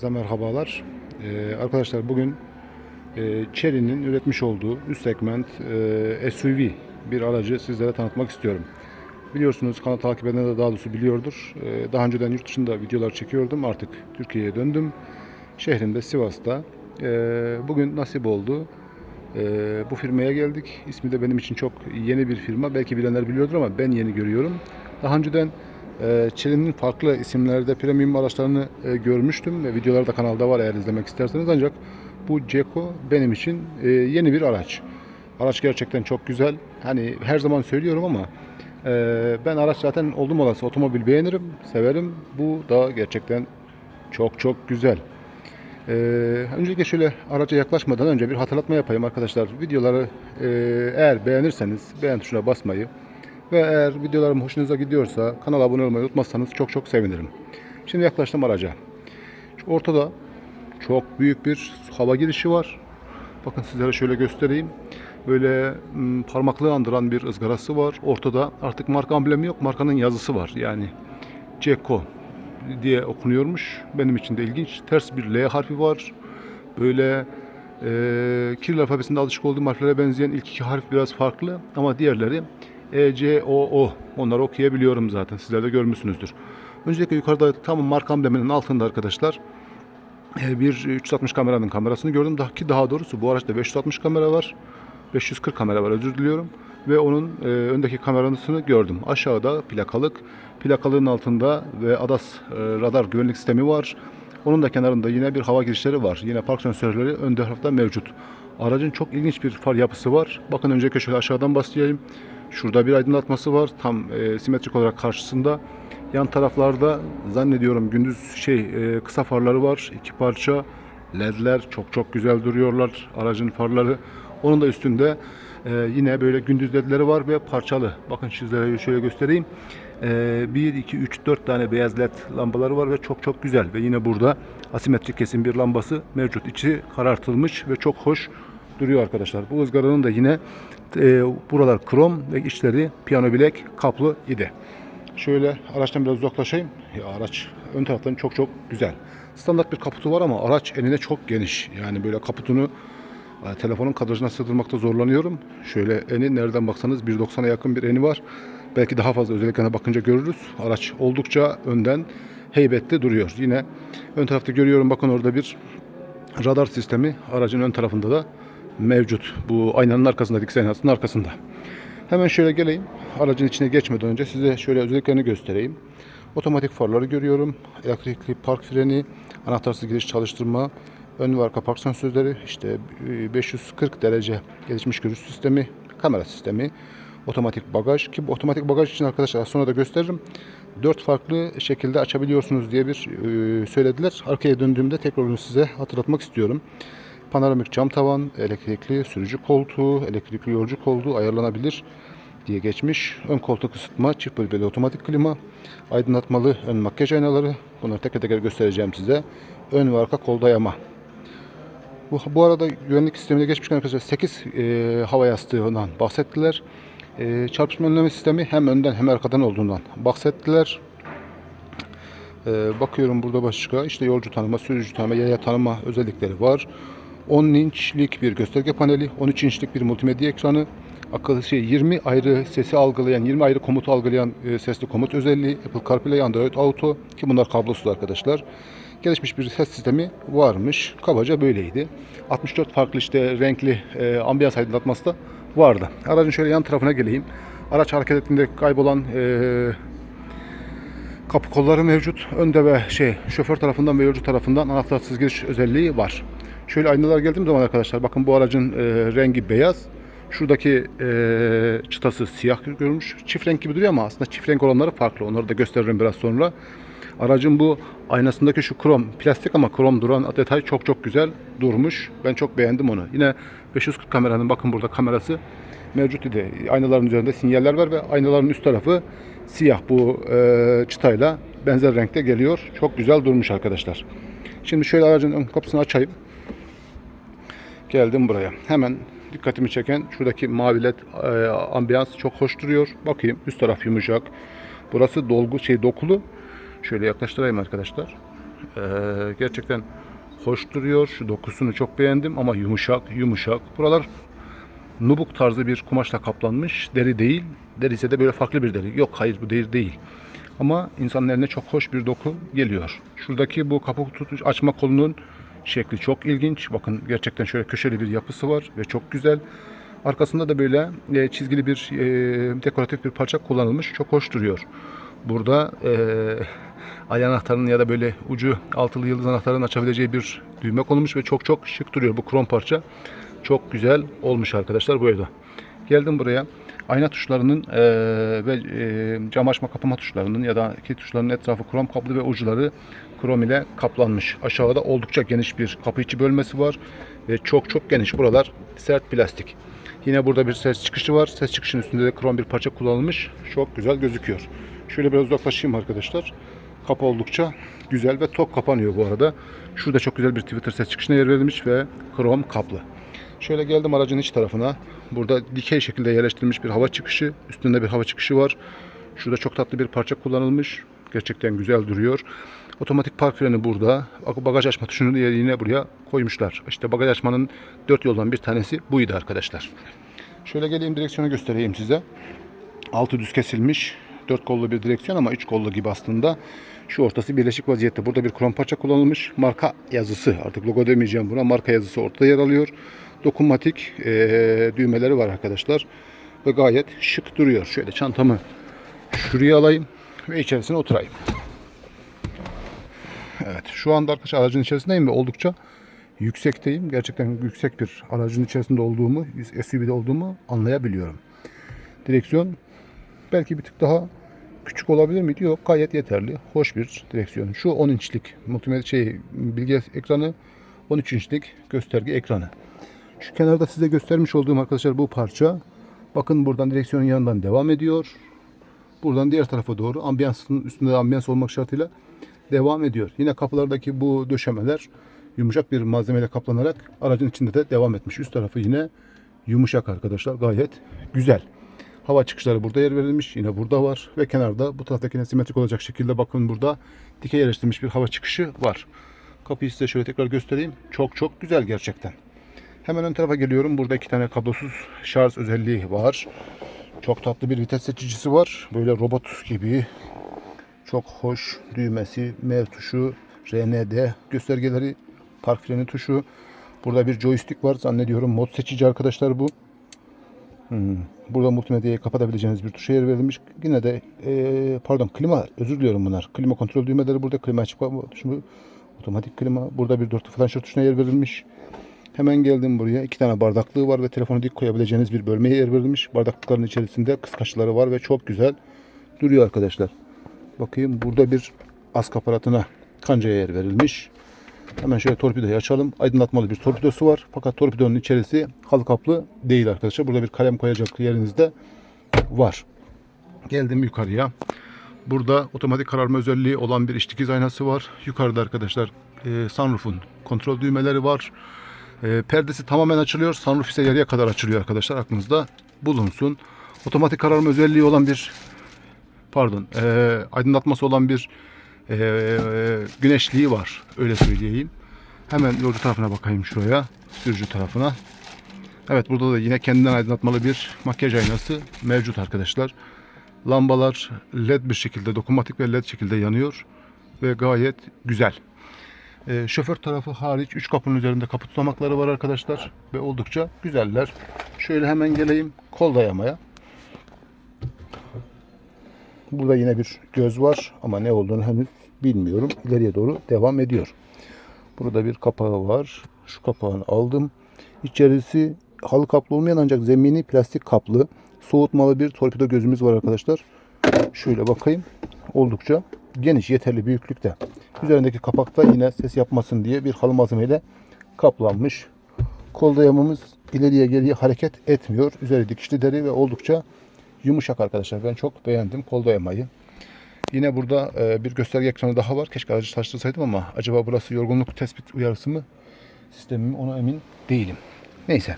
Herkese merhabalar. Ee, arkadaşlar bugün e, Chery'nin üretmiş olduğu üst segment e, SUV bir aracı sizlere tanıtmak istiyorum. Biliyorsunuz kanal takip edenler de daha doğrusu biliyordur. Ee, daha önceden yurt dışında videolar çekiyordum. Artık Türkiye'ye döndüm. Şehrimde Sivas'ta. Ee, bugün nasip oldu. Ee, bu firmaya geldik. İsmi de benim için çok yeni bir firma. Belki bilenler biliyordur ama ben yeni görüyorum. Daha önceden e, Chery'nin farklı isimlerde premium araçlarını e, görmüştüm ve videolar da kanalda var eğer izlemek isterseniz. Ancak bu Ceko benim için e, yeni bir araç. Araç gerçekten çok güzel. Hani her zaman söylüyorum ama e, ben araç zaten oldum olası otomobil beğenirim, severim. Bu da gerçekten çok çok güzel. Ee, öncelikle şöyle araca yaklaşmadan önce bir hatırlatma yapayım arkadaşlar. Videoları eğer beğenirseniz beğen tuşuna basmayı ve eğer videolarım hoşunuza gidiyorsa kanala abone olmayı unutmazsanız çok çok sevinirim. Şimdi yaklaştım araca. Şu ortada çok büyük bir hava girişi var. Bakın sizlere şöyle göstereyim. Böyle parmaklığı andıran bir ızgarası var. Ortada artık marka amblemi yok. Markanın yazısı var. Yani Ceko diye okunuyormuş. Benim için de ilginç. Ters bir L harfi var. Böyle e, Kiril alfabesinde alışık olduğum harflere benzeyen ilk iki harf biraz farklı ama diğerleri E, C, O, O. Onları okuyabiliyorum zaten. Sizler de görmüşsünüzdür. Öncelikle yukarıda tam marka ambleminin altında arkadaşlar e, bir 360 kameranın kamerasını gördüm. Daha ki daha doğrusu bu araçta 560 kamera var. 540 kamera var özür diliyorum. Ve onun e, öndeki kamerasını gördüm. Aşağıda plakalık, plakalığın altında ve ADAS e, radar güvenlik sistemi var. Onun da kenarında yine bir hava girişleri var. Yine park sensörleri ön tarafta mevcut. Aracın çok ilginç bir far yapısı var. Bakın öncelikle şöyle aşağıdan başlayayım. Şurada bir aydınlatması var. Tam e, simetrik olarak karşısında. Yan taraflarda zannediyorum gündüz şey e, kısa farları var. iki parça ledler çok çok güzel duruyorlar. Aracın farları. Onun da üstünde e, yine böyle gündüz ledleri var ve parçalı. Bakın sizlere şöyle göstereyim. E, 1, 2, 3, 4 tane beyaz led lambaları var ve çok çok güzel. Ve yine burada asimetrik kesim bir lambası mevcut. İçi karartılmış ve çok hoş duruyor arkadaşlar. Bu ızgaranın da yine e, buralar krom ve içleri piyano bilek kaplı idi. Şöyle araçtan biraz uzaklaşayım. Ya araç ön taraftan çok çok güzel. Standart bir kaputu var ama araç enine çok geniş. Yani böyle kaputunu e, telefonun kadrajına sığdırmakta zorlanıyorum. Şöyle eni nereden baksanız 1.90'a yakın bir eni var. Belki daha fazla özelliklerine bakınca görürüz. Araç oldukça önden heybetli duruyor. Yine ön tarafta görüyorum bakın orada bir radar sistemi aracın ön tarafında da mevcut. Bu aynanın arkasında, dikiz aynasının arkasında. Hemen şöyle geleyim. Aracın içine geçmeden önce size şöyle özelliklerini göstereyim. Otomatik farları görüyorum. Elektrikli park freni, anahtarsız giriş çalıştırma, ön ve arka park sensörleri, işte e, 540 derece gelişmiş görüş sistemi, kamera sistemi, otomatik bagaj ki bu otomatik bagaj için arkadaşlar sonra da gösteririm. Dört farklı şekilde açabiliyorsunuz diye bir e, söylediler. Arkaya döndüğümde tekrar onu size hatırlatmak istiyorum. Panoramik cam tavan, elektrikli sürücü koltuğu, elektrikli yolcu koltuğu ayarlanabilir diye geçmiş. Ön koltuk ısıtma, çift bölgeli otomatik klima, aydınlatmalı ön makyaj aynaları. Bunları teker teker göstereceğim size. Ön ve arka kol dayama. Bu, bu arada güvenlik sistemine geçmişken arkadaşlar 8 e, hava yastığından bahsettiler. E, çarpışma önleme sistemi hem önden hem arkadan olduğundan bahsettiler. E, bakıyorum burada başka işte yolcu tanıma, sürücü tanıma, yaya tanıma özellikleri var. 10 inçlik bir gösterge paneli, 13 inçlik bir multimedya ekranı, akıllı şey 20 ayrı sesi algılayan, 20 ayrı komutu algılayan e, sesli komut özelliği, Apple CarPlay, Android Auto ki bunlar kablosuz arkadaşlar. Gelişmiş bir ses sistemi varmış. Kabaca böyleydi. 64 farklı işte renkli e, ambiyans aydınlatması da vardı. Aracın şöyle yan tarafına geleyim. Araç hareket ettiğinde kaybolan e, kapı kolları mevcut. Önde ve şey şoför tarafından ve yolcu tarafından anahtarsız giriş özelliği var. Şöyle aynalar geldiğim zaman arkadaşlar bakın bu aracın e, rengi beyaz. Şuradaki e, çıtası siyah görmüş. Çift renk gibi duruyor ama aslında çift renk olanları farklı. Onları da gösteririm biraz sonra. Aracın bu aynasındaki şu krom, plastik ama krom duran detay çok çok güzel durmuş. Ben çok beğendim onu. Yine 540 kameranın bakın burada kamerası mevcut idi. Aynaların üzerinde sinyaller var ve aynaların üst tarafı siyah bu e, çıtayla benzer renkte geliyor. Çok güzel durmuş arkadaşlar. Şimdi şöyle aracın ön kapısını açayım. Geldim buraya. Hemen dikkatimi çeken şuradaki mavi led e, ambiyans çok hoş duruyor. Bakayım üst taraf yumuşak. Burası dolgu şey dokulu. Şöyle yaklaştırayım arkadaşlar. Ee, gerçekten hoş duruyor. Şu dokusunu çok beğendim ama yumuşak yumuşak. Buralar nubuk tarzı bir kumaşla kaplanmış. Deri değil. Deri ise de böyle farklı bir deri. Yok hayır bu deri değil. Ama insanın eline çok hoş bir doku geliyor. Şuradaki bu kapı tutuş açma kolunun şekli çok ilginç. Bakın gerçekten şöyle köşeli bir yapısı var ve çok güzel. Arkasında da böyle e, çizgili bir e, dekoratif bir parça kullanılmış. Çok hoş duruyor. Burada e, ay anahtarının ya da böyle ucu altılı yıldız anahtarının açabileceği bir düğme konulmuş ve çok çok şık duruyor bu krom parça. Çok güzel olmuş arkadaşlar bu evde. Geldim buraya. Ayna tuşlarının e, ve e, cam açma kapama tuşlarının ya da kilit tuşlarının etrafı krom kaplı ve uçları krom ile kaplanmış. Aşağıda oldukça geniş bir kapı içi bölmesi var ve çok çok geniş. Buralar sert plastik. Yine burada bir ses çıkışı var. Ses çıkışının üstünde de krom bir parça kullanılmış. Çok güzel gözüküyor. Şöyle biraz uzaklaşayım arkadaşlar. Kapı oldukça güzel ve tok kapanıyor bu arada. Şurada çok güzel bir Twitter ses çıkışına yer verilmiş ve krom kaplı. Şöyle geldim aracın iç tarafına. Burada dikey şekilde yerleştirilmiş bir hava çıkışı. Üstünde bir hava çıkışı var. Şurada çok tatlı bir parça kullanılmış. Gerçekten güzel duruyor. Otomatik park freni burada. Bagaj açma tuşunu yine buraya koymuşlar. İşte bagaj açmanın dört yoldan bir tanesi buydu arkadaşlar. Şöyle geleyim direksiyonu göstereyim size. Altı düz kesilmiş. Dört kollu bir direksiyon ama üç kollu gibi aslında. Şu ortası birleşik vaziyette. Burada bir krom parça kullanılmış. Marka yazısı. Artık logo demeyeceğim buna. Marka yazısı ortada yer alıyor. Dokunmatik eee, düğmeleri var arkadaşlar. Ve gayet şık duruyor. Şöyle çantamı şuraya alayım ve içerisine oturayım. Evet şu anda arkadaşlar aracın içerisindeyim ve oldukça yüksekteyim. Gerçekten yüksek bir aracın içerisinde olduğumu, SUV'de olduğumu anlayabiliyorum. Direksiyon belki bir tık daha küçük olabilir miydi? Yok gayet yeterli. Hoş bir direksiyon. Şu 10 inçlik multimedya şey bilgi ekranı 13 inçlik gösterge ekranı. Şu kenarda size göstermiş olduğum arkadaşlar bu parça. Bakın buradan direksiyonun yanından devam ediyor. Buradan diğer tarafa doğru ambiyansın üstünde ambiyans olmak şartıyla devam ediyor. Yine kapılardaki bu döşemeler yumuşak bir malzemeyle kaplanarak aracın içinde de devam etmiş. Üst tarafı yine yumuşak arkadaşlar. Gayet güzel. Hava çıkışları burada yer verilmiş. Yine burada var. Ve kenarda bu taraftakine simetrik olacak şekilde bakın burada dikey yerleştirilmiş bir hava çıkışı var. Kapıyı size şöyle tekrar göstereyim. Çok çok güzel gerçekten. Hemen ön tarafa geliyorum. Burada iki tane kablosuz şarj özelliği var. Çok tatlı bir vites seçicisi var. Böyle robot gibi. Çok hoş düğmesi, M tuşu, RND göstergeleri, park freni tuşu. Burada bir joystick var zannediyorum. Mod seçici arkadaşlar bu. Hmm. Burada multimedyayı kapatabileceğiniz bir tuşa yer verilmiş. Yine de eee, pardon klima özür diliyorum bunlar. Klima kontrol düğmeleri burada. Klima açık tuşu, otomatik klima. Burada bir dörtlü flanşör tuşuna yer verilmiş. Hemen geldim buraya. İki tane bardaklığı var ve telefonu dik koyabileceğiniz bir bölmeye yer verilmiş. Bardaklıkların içerisinde kıskaçları var ve çok güzel duruyor arkadaşlar. Bakayım burada bir ask aparatına kancaya yer verilmiş. Hemen şöyle torpidoyu açalım. Aydınlatmalı bir torpidosu var. Fakat torpidonun içerisi halı kaplı değil arkadaşlar. Burada bir kalem koyacak yeriniz de var. Geldim yukarıya. Burada otomatik kararma özelliği olan bir iç dikiz aynası var. Yukarıda arkadaşlar e, sunroof'un kontrol düğmeleri var. E, perdesi tamamen açılıyor. Sunroof ise yarıya kadar açılıyor arkadaşlar. Aklınızda bulunsun. Otomatik kararma özelliği olan bir pardon e, aydınlatması olan bir e, güneşliği var. Öyle söyleyeyim. Hemen yolcu tarafına bakayım şuraya. Sürücü tarafına. Evet burada da yine kendinden aydınlatmalı bir makyaj aynası mevcut arkadaşlar. Lambalar led bir şekilde dokunmatik ve led şekilde yanıyor. Ve gayet güzel. Ee, şoför tarafı hariç 3 kapının üzerinde kapı tutamakları var arkadaşlar. Ve oldukça güzeller. Şöyle hemen geleyim kol dayamaya. Burada yine bir göz var ama ne olduğunu henüz bilmiyorum. İleriye doğru devam ediyor. Burada bir kapağı var. Şu kapağını aldım. İçerisi halı kaplı olmayan ancak zemini plastik kaplı. Soğutmalı bir torpido gözümüz var arkadaşlar. Şöyle bakayım. Oldukça geniş, yeterli büyüklükte. Üzerindeki kapakta yine ses yapmasın diye bir halı malzemeyle kaplanmış. Kol dayamamız ileriye geriye hareket etmiyor. Üzeri dikişli deri ve oldukça yumuşak arkadaşlar. Ben çok beğendim kol dayamayı. Yine burada e, bir gösterge ekranı daha var. Keşke aracı taştırsaydım ama acaba burası yorgunluk tespit uyarısı mı? Sistemi mi? Ona emin değilim. Neyse.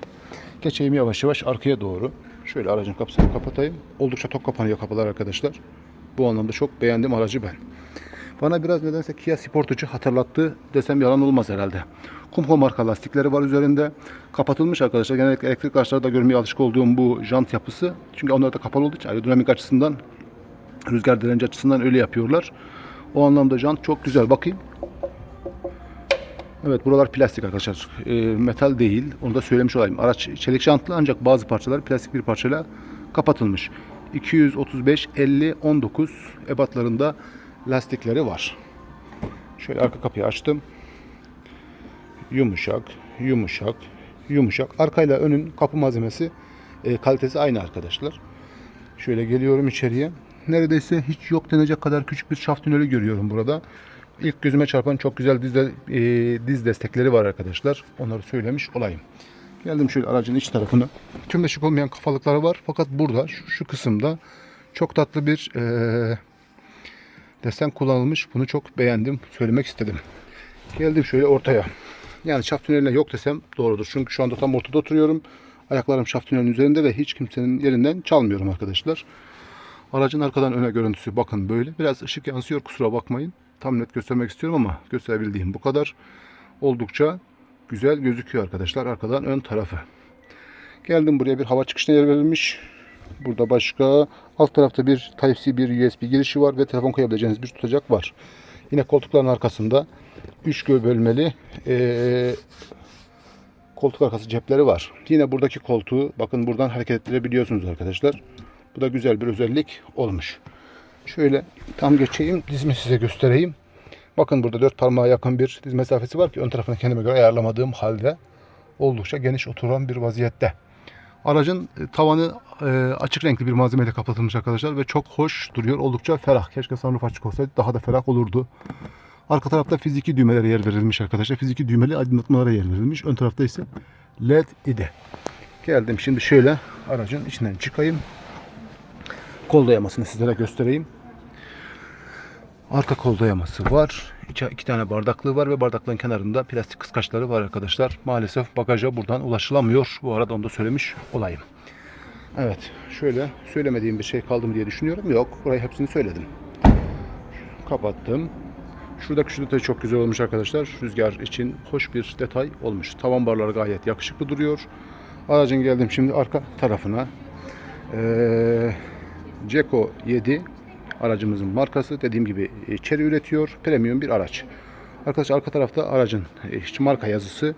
Geçeyim yavaş yavaş arkaya doğru. Şöyle aracın kapısını kapatayım. Oldukça tok kapanıyor kapılar arkadaşlar. Bu anlamda çok beğendim aracı ben. Bana biraz nedense Kia Sportage'ı hatırlattı desem yalan olmaz herhalde. Kumho marka lastikleri var üzerinde. Kapatılmış arkadaşlar. Genellikle elektrik araçlarda görmeye alışık olduğum bu jant yapısı. Çünkü onlar da kapalı olduğu için aerodinamik açısından, rüzgar direnci açısından öyle yapıyorlar. O anlamda jant çok güzel. Bakayım. Evet buralar plastik arkadaşlar. E, metal değil. Onu da söylemiş olayım. Araç çelik jantlı ancak bazı parçalar plastik bir parçayla kapatılmış. 235 50 19 ebatlarında lastikleri var. Şöyle arka kapıyı açtım. Yumuşak, yumuşak, yumuşak. Arkayla önün kapı malzemesi e, kalitesi aynı arkadaşlar. Şöyle geliyorum içeriye. Neredeyse hiç yok denecek kadar küçük bir şaft tüneli görüyorum burada. İlk gözüme çarpan çok güzel diz, de- e, diz destekleri var arkadaşlar. Onları söylemiş olayım. Geldim şöyle aracın iç tarafına. Tümleşik olmayan kafalıkları var. Fakat burada şu, şu kısımda çok tatlı bir e, desen kullanılmış. Bunu çok beğendim. Söylemek istedim. Geldim şöyle ortaya. Yani şaft tüneline yok desem doğrudur. Çünkü şu anda tam ortada oturuyorum. Ayaklarım şaft tünelinin üzerinde ve hiç kimsenin yerinden çalmıyorum arkadaşlar. Aracın arkadan öne görüntüsü bakın böyle. Biraz ışık yansıyor kusura bakmayın. Tam net göstermek istiyorum ama gösterebildiğim bu kadar. Oldukça güzel gözüküyor arkadaşlar arkadan ön tarafı. Geldim buraya bir hava çıkışına yer verilmiş. Burada başka alt tarafta bir Type-C bir USB girişi var ve telefon koyabileceğiniz bir tutacak var. Yine koltukların arkasında 3 göğ bölmeli eee, koltuk arkası cepleri var. Yine buradaki koltuğu bakın buradan hareket ettirebiliyorsunuz arkadaşlar. Bu da güzel bir özellik olmuş. Şöyle tam geçeyim dizimi size göstereyim. Bakın burada dört parmağa yakın bir diz mesafesi var ki ön tarafını kendime göre ayarlamadığım halde oldukça geniş oturan bir vaziyette. Aracın e, tavanı e, açık renkli bir malzemeyle kapatılmış arkadaşlar ve çok hoş duruyor. Oldukça ferah. Keşke sunroof açık olsaydı daha da ferah olurdu. Arka tarafta fiziki düğmelere yer verilmiş arkadaşlar. Fiziki düğmeli aydınlatmalara yer verilmiş. Ön tarafta ise LED idi. Geldim şimdi şöyle aracın içinden çıkayım. Kol dayamasını sizlere göstereyim. Arka kol dayaması var. İki, iki tane bardaklığı var ve bardakların kenarında plastik kıskaçları var arkadaşlar. Maalesef bagaja buradan ulaşılamıyor. Bu arada onu da söylemiş olayım. Evet. Şöyle söylemediğim bir şey kaldı mı diye düşünüyorum. Yok. Burayı hepsini söyledim. Kapattım. Şuradaki şu detay çok güzel olmuş arkadaşlar. Rüzgar için hoş bir detay olmuş. Tavan barları gayet yakışıklı duruyor. Aracın geldim şimdi arka tarafına. Ee, Ceko 7 aracımızın markası. Dediğim gibi e, Chery üretiyor. Premium bir araç. Arkadaşlar arka tarafta aracın e, işte marka yazısı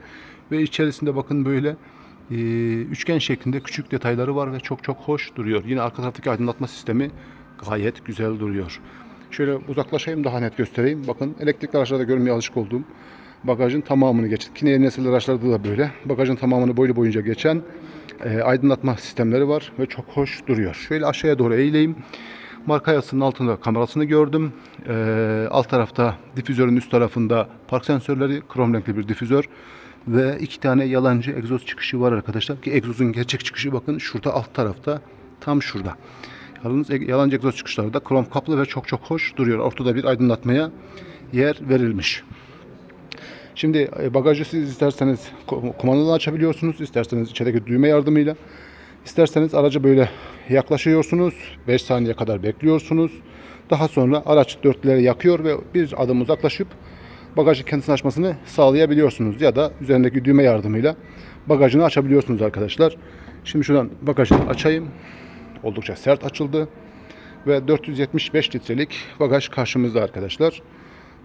ve içerisinde bakın böyle e, üçgen şeklinde küçük detayları var ve çok çok hoş duruyor. Yine arka taraftaki aydınlatma sistemi gayet güzel duruyor. Şöyle uzaklaşayım daha net göstereyim. Bakın elektrikli araçlarda görmeye alışık olduğum bagajın tamamını geçen. Ki yeni nesil araçlarda da böyle. Bagajın tamamını boylu boyunca geçen e, aydınlatma sistemleri var ve çok hoş duruyor. Şöyle aşağıya doğru eğileyim. Marka yazısının altında kamerasını gördüm. E, alt tarafta difüzörün üst tarafında park sensörleri, krom renkli bir difüzör ve iki tane yalancı egzoz çıkışı var arkadaşlar. Ki egzozun gerçek çıkışı bakın şurada alt tarafta tam şurada. Yalnız e- yalancı egzoz çıkışları da krom kaplı ve çok çok hoş duruyor. Ortada bir aydınlatmaya yer verilmiş. Şimdi e, bagajı siz isterseniz kumandalı açabiliyorsunuz. isterseniz içerideki düğme yardımıyla. İsterseniz araca böyle yaklaşıyorsunuz. 5 saniye kadar bekliyorsunuz. Daha sonra araç dörtleri yakıyor ve bir adım uzaklaşıp bagajın kendisini açmasını sağlayabiliyorsunuz. Ya da üzerindeki düğme yardımıyla bagajını açabiliyorsunuz arkadaşlar. Şimdi şuradan bagajını açayım. Oldukça sert açıldı. Ve 475 litrelik bagaj karşımızda arkadaşlar.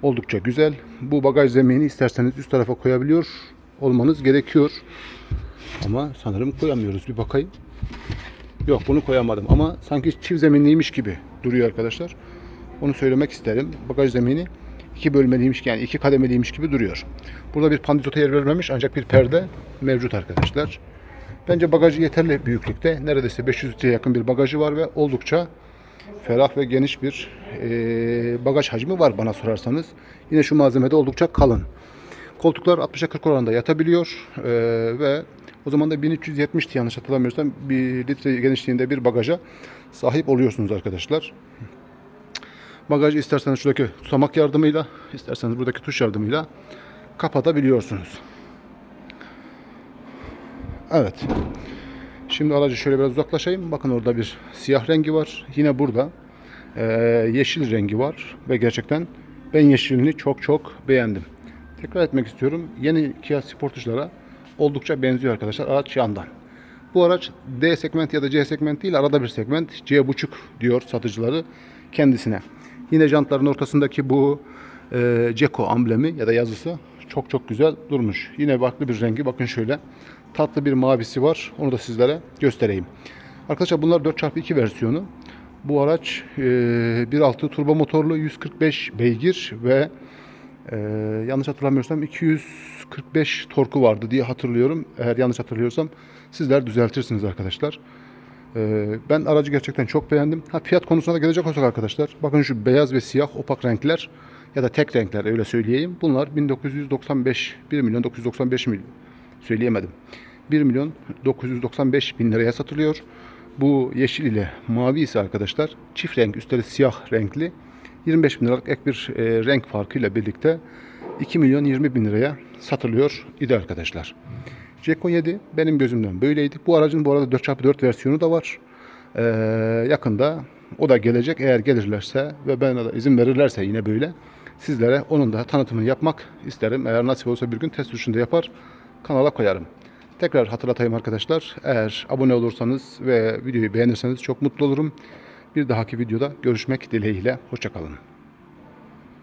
Oldukça güzel. Bu bagaj zemini isterseniz üst tarafa koyabiliyor olmanız gerekiyor. Ama sanırım koyamıyoruz. Bir bakayım. Yok bunu koyamadım ama sanki çift zeminliymiş gibi duruyor arkadaşlar. Onu söylemek isterim. Bagaj zemini iki bölmeliymiş yani iki kademeliymiş gibi duruyor. Burada bir pandizota yer verilmemiş ancak bir perde mevcut arkadaşlar. Bence bagajı yeterli büyüklükte. Neredeyse 500 litreye yakın bir bagajı var ve oldukça ferah ve geniş bir eee, bagaj hacmi var bana sorarsanız. Yine şu malzemede oldukça kalın. Koltuklar 60'a 40 oranında yatabiliyor eee, ve o zaman da 1370'ti yanlış hatırlamıyorsam bir litre genişliğinde bir bagaja sahip oluyorsunuz arkadaşlar. Bagajı isterseniz şuradaki tutamak yardımıyla, isterseniz buradaki tuş yardımıyla kapatabiliyorsunuz. Evet. Şimdi aracı şöyle biraz uzaklaşayım. Bakın orada bir siyah rengi var. Yine burada eee, yeşil rengi var ve gerçekten Ben yeşilini çok çok beğendim. Tekrar etmek istiyorum. Yeni Kia Sportage'lara oldukça benziyor arkadaşlar. Araç yandan. Bu araç D segment ya da C segment değil arada bir segment. C buçuk diyor satıcıları kendisine. Yine jantların ortasındaki bu e, Ceko amblemi ya da yazısı çok çok güzel durmuş. Yine farklı bir rengi. Bakın şöyle. Tatlı bir mavisi var. Onu da sizlere göstereyim. Arkadaşlar bunlar 4x2 versiyonu. Bu araç e, 1.6 turbo motorlu 145 beygir ve e, yanlış hatırlamıyorsam 245 torku vardı diye hatırlıyorum. Eğer yanlış hatırlıyorsam sizler düzeltirsiniz arkadaşlar. E, ben aracı gerçekten çok beğendim. Ha, fiyat konusuna da gelecek olsak arkadaşlar. Bakın şu beyaz ve siyah opak renkler ya da tek renkler öyle söyleyeyim. Bunlar 1995 1 milyon 995 milyon söyleyemedim. 1 milyon 995 bin liraya satılıyor. Bu yeşil ile mavi ise arkadaşlar çift renk üstelik siyah renkli 25 bin liralık ek bir e, renk farkıyla birlikte 2 milyon 20 bin liraya satılıyor idi arkadaşlar. Jeko 7 benim gözümden böyleydi. Bu aracın bu arada 4x4 versiyonu da var. Ee, yakında o da gelecek eğer gelirlerse ve bana da izin verirlerse yine böyle sizlere onun da tanıtımını yapmak isterim. Eğer nasip olsa bir gün test sürüşünde yapar kanala koyarım. Tekrar hatırlatayım arkadaşlar. Eğer abone olursanız ve videoyu beğenirseniz çok mutlu olurum. Bir dahaki videoda görüşmek dileğiyle. Hoşçakalın.